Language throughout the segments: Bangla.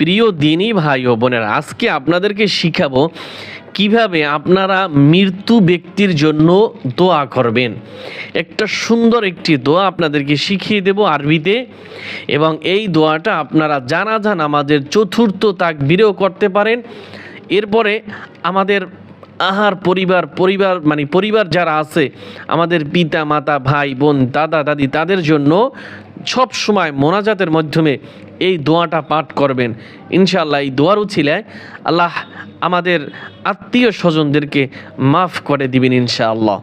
প্রিয় দিনই ভাই ও বোনেরা, আজকে আপনাদেরকে শিখাবো কীভাবে আপনারা মৃত্যু ব্যক্তির জন্য দোয়া করবেন। একটা সুন্দর একটি দোয়া আপনাদেরকে শিখিয়ে দেব আরবিতে, এবং এই দোয়াটা আপনারা জানা যান আমাদের চতুর্থ তাকবীরেও করতে পারেন। এরপরে আমাদের আহার পরিবার পরিবার মানে পরিবার যারা আছে, আমাদের পিতা, মাতা, ভাই, বোন, দাদা, দাদি, তাদের জন্য সব সময় মোনাজাতের মাধ্যমে এই দোয়াটা পাঠ করবেন। ইনশাআল্লাহ এই দোয়ার উছিলায় আল্লাহ আমাদের আত্মীয় স্বজনদেরকে মাফ করে দিবেন ইনশাআল্লাহ।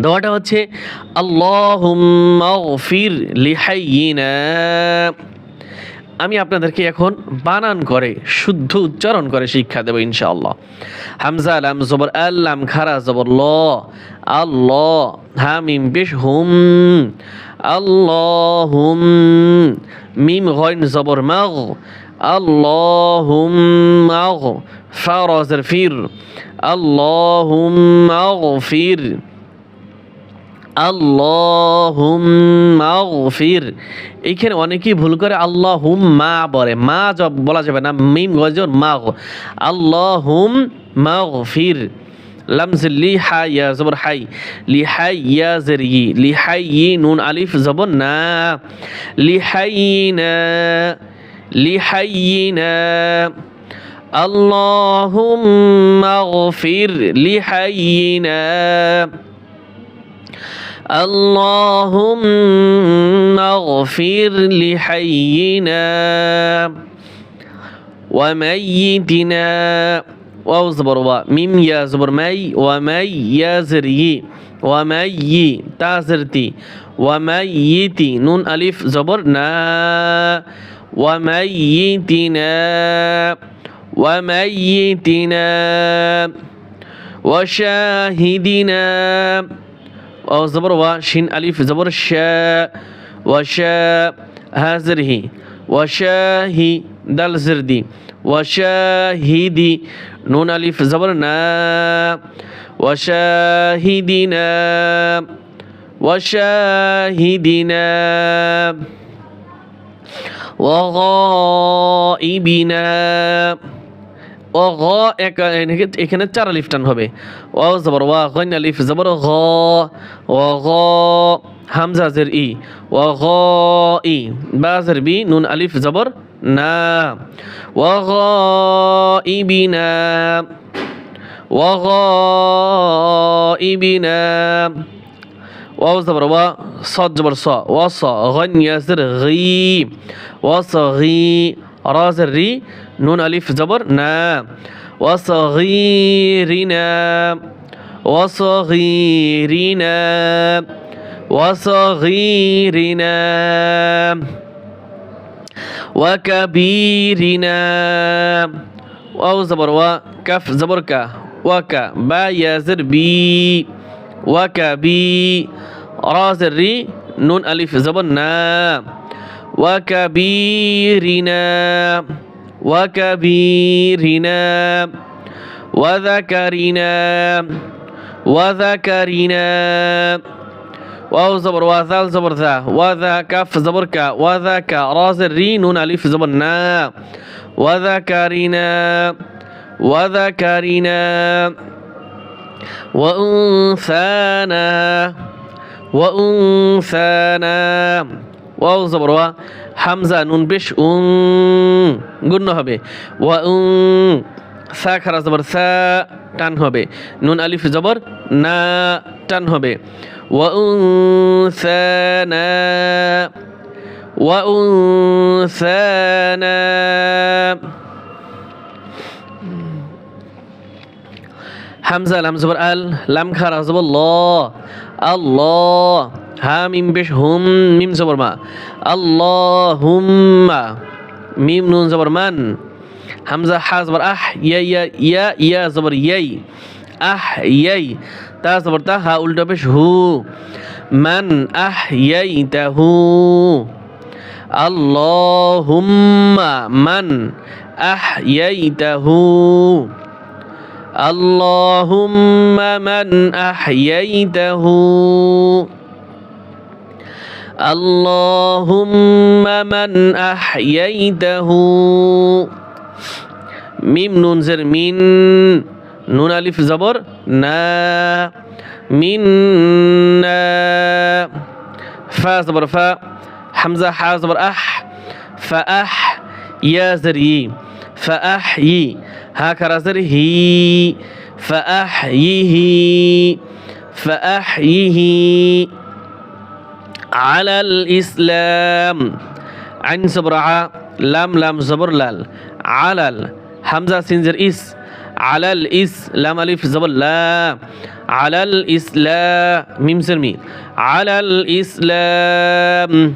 দোয়াটা হচ্ছে, আল্লাহুম্মা গফির লিহাইয়িনা। আমি আপনাদেরকে এখন বানান করে, শুদ্ধ উচ্চারণ করে শিক্ষা দেবো ইনশাআল্লাহ। হামজা আলাম জবর আল্লাম খারা, জবর, ল। আল্লাহ, হামিম, বেশ, হুম। আল্লাহুম, মিম, গইন, জবর, মাগ। আল্লাহুম মাগ ফারাজের ফির। আল্লাহুম মাগফির আল্লাহুম্মা গফির এইখানে অনেকেই ভুল করে আল্লাহ হুম মা বলে মা জব বলা যাবে না মিম গজর মা গো আল্লাহুম মা গফির লামজ লি হা ইয়া জবর হাই লি হাই ইয়া জের ই লি হাই ই নুন আলিফ জবর না লি হাই না লি হাই না اللهم اغفر لحينا اللهم اغفر لحينا وميتنا. واو زبر و ميم يا زبر مي ومي يا زري ومي تازرتي وميتي نون ألف زبر نا. وميتنا وميتنا وشاهدنا. واو زبر شين ألف زبر شاء وشاء هازره وشاهي دال زردي وشاهدي نون ألف زبر نا وشاهدنا وشاهدنا وغائبنا অঘ এখানে চার আলিফ টান হবে ও জবর ওয়া গন আলিফ জবর ঘ ও ঘ হামজা জের ই ও ঘ ই বা জের বি নুন আলিফ জবর না ও ঘ ইবিনা ও ঘ ইবিনা واو زبر و صاد زبر صا وص غن ياسر غي وص غي را زر ري نون ألف زبر نا. وصغيرنا. وصغيرنا. وصغيرنا. وكبيرنا. واو زبر و كف زبر كا وكا با ياسر بي وكبي. راز الري نون ألف زبر نا. وكبيرنا وكبيرنا وذكرنا وذكرنا. واو زبر وذال زبر ذا وذا كف زبر كا. وذاك راز الري نون ألف زبر نا. وذكرنا وذكرنا. وأنثانا وأنثانا. ওয়াও জবর, ওয়া, হামজা, নুন, বেশ, উং, গুণ্য হবে। ওয়া, উং, সা, খারা জবর, সা, টান হবে। নুন, আলিফ, জবর, না, টান হবে। ওয়া, উং সানা ওয়া, উং হামজা, লাম জবর আল, লাম খারা, জবর ল, আল্লাহ হা মিম বেশ, হুম, মিম, জবর মা, আল্লাহুম্মা, মিম, নুন, জবর মান, হামজা, হা, জবর আহ, ইয়া ইয়া ইয়া ইয়া, জবর ইয়াই, আহ, ইয়াই, তা, জবর তা, হা, উল্টা বেশ, হু, মান, আহ, ইয়াই তাহু আল্লাহুম্মা, মান, আহ, ইয়াই তাহু اللهم من أحييته. اللهم من أحييته. ميم نون زر مين. نون ألف زبر. نا. منا فا زبر فا. حمزة حا زبر أح. فأح يا زريم فأحيي. هكذا زرهي. فأحييه. فأحييه. على الإسلام. عين صبر ع لام لام زبر لال. على ال. همزة سنزر إس. على الإس. لام ألف زبر لا. على الإسلام. ميم سرمي على الإسلام.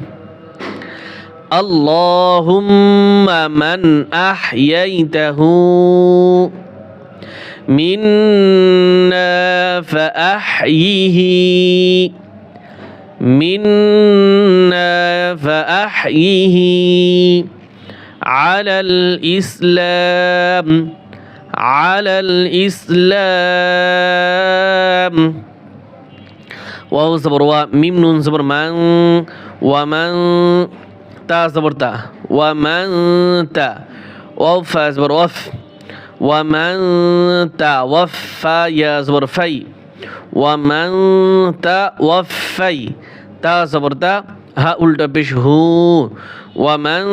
اللهم من أحييته منا فأحيه منا فأحيه على الإسلام على الإسلام. واو زبر وا ميم نون زبر من. ومن تا زبر تا ومن تا وف زبر وف. ومن تا وف يا زبر في. ومن تا في. تا زبر تا ها ألت بش هو. ومن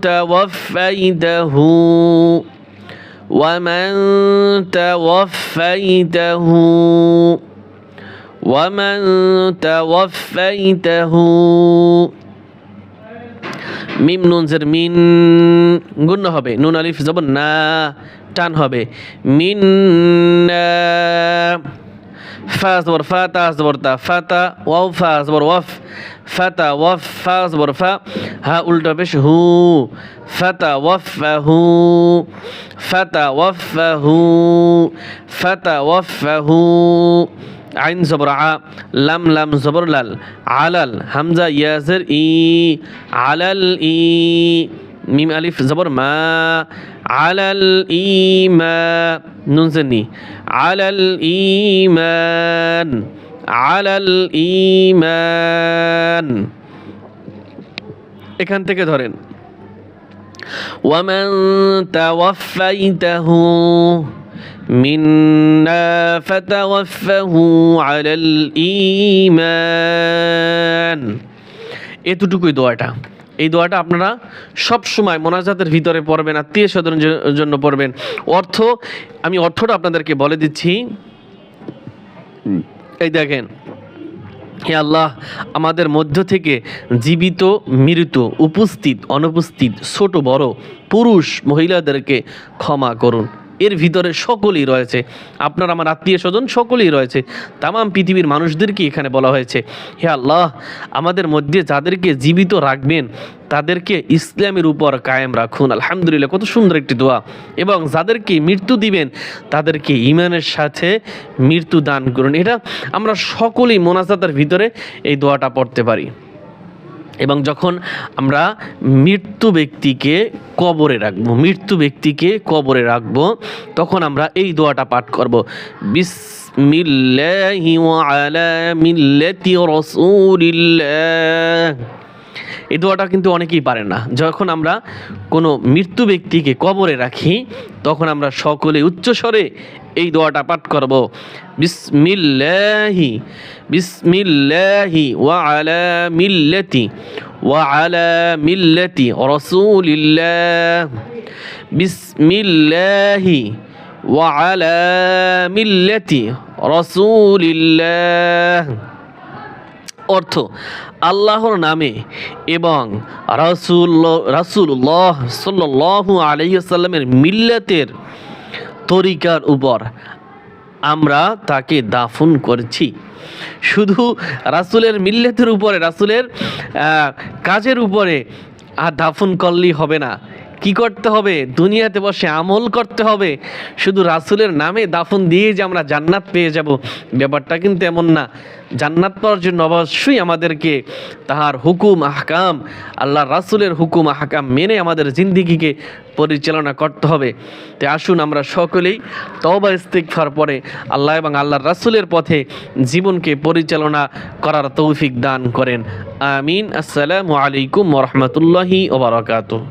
توفيته ومن توفيته ومن توفيته মিম নুন জের মিন গুণ হবে। নুন, আলিফ জবর না, টান হবে। মিন না ফা, জবর, ফা, তা ফাতা ওয়াও, ফা, জবর, ওয়াফ ফাতা ওয়াফ, ফা, জবর, ফা, হা, উল্টা পেশ হু ফাতা ওয়াফাহু ফাতা ওয়াফাহু ফাতা ওয়াফাহু আইন জবর আ লাম লাম জবর লাল আলাল হামজা ইয়াজের ই আলাল ই মিম আলিফ জবর মা আলাল ইমা নুন জেনি আলাল ইমান আলাল ইমান এখান থেকে ধরেন ومن توفيته منا فتوفه على الإيمان এতটুকুই দোয়াটা এই দোয়াটা আপনারা সব সময় মোনাজাতের ভিতরে পড়বেন আত্মীয় স্বজনের জন্য পড়বেন অর্থ আমি অর্থটা আপনাদেরকে বলে দিচ্ছি এই দেখেন হে আল্লাহ আমাদের মধ্য থেকে জীবিত মৃত উপস্থিত অনুপস্থিত ছোট বড় পুরুষ মহিলাদেরকে ক্ষমা করুন এর ভিতরে সকলেই রয়েছে। আপনার আমার আত্মীয় স্বজন সকলেই রয়েছে। তামাম পৃথিবীর মানুষদেরকে এখানে বলা হয়েছে, হে আল্লাহ, আমাদের মধ্যে যাদেরকে জীবিত রাখবেন, তাদেরকে ইসলামের উপর কায়েম রাখুন। আলহামদুলিল্লাহ, কত সুন্দর একটি দোয়া। এবং যাদেরকে মৃত্যু দিবেন, তাদেরকে ইমানের সাথে মৃত্যু দান করুন। এটা আমরা সকলেই মোনাজাতের ভিতরে এই দোয়াটা পড়তে পারি। এবং যখন আমরা মৃত্যু ব্যক্তিকে কবরে রাখব, মৃত্যু ব্যক্তিকে কবরে রাখব, তখন আমরা এই দোয়াটা পাঠ করব। বিসমিল্লাহি ওয়া আলা মিল্লাতি রাসূলিল্লাহ। এই দোয়াটা কিন্তু অনেকেই পারে না। যখন আমরা কোনো মৃত্যু ব্যক্তিকে কবরে রাখি, তখন আমরা সকলে উচ্চস্বরে এই দোয়াটা পাঠ করব। বিসমিল্লাহি বিসমিল্লাহি ওয়া আলা মিল্লাতি, ওয়া আলা মিল্লাতি রাসূলিল্লাহ। বিসমিল্লাহি ওয়া আলা মিল্লাতি রাসূলিল্লাহ। অর্থ আল্লাহর নামে এবং রাসুল রাসুল্লাহ সাল্লাহ আলহিসাল্লামের মিল্লাতের তরিকার উপর আমরা তাকে দাফন করছি। শুধু রাসুলের মিল্লাতের উপরে, রাসুলের কাজের উপরে আর দাফন করলেই হবে না। কি করতে হবে? দুনিয়াতে বসে আমল করতে হবে। শুধু রাসুলের নামে দাফন দিয়ে যে আমরা জান্নাত পেয়ে যাব, ব্যাপারটা কিন্তু এমন না। জান্নাত পাওয়ার জন্য অবশ্যই আমাদেরকে তাহার হুকুম, আহকাম আল্লাহ রাসুলের হুকুম, আহকাম মেনে আমাদের জিন্দিগিকে পরিচালনা করতে হবে। তাই আসুন আমরা সকলেই তওবা, ইস্তিগফার পরে আল্লাহ এবং আল্লাহর রাসুলের পথে জীবনকে পরিচালনা করার তৌফিক দান করেন। আমিন। আসসালামু আলাইকুম ওরহমতুল্লাহি ওবরাকাতুহ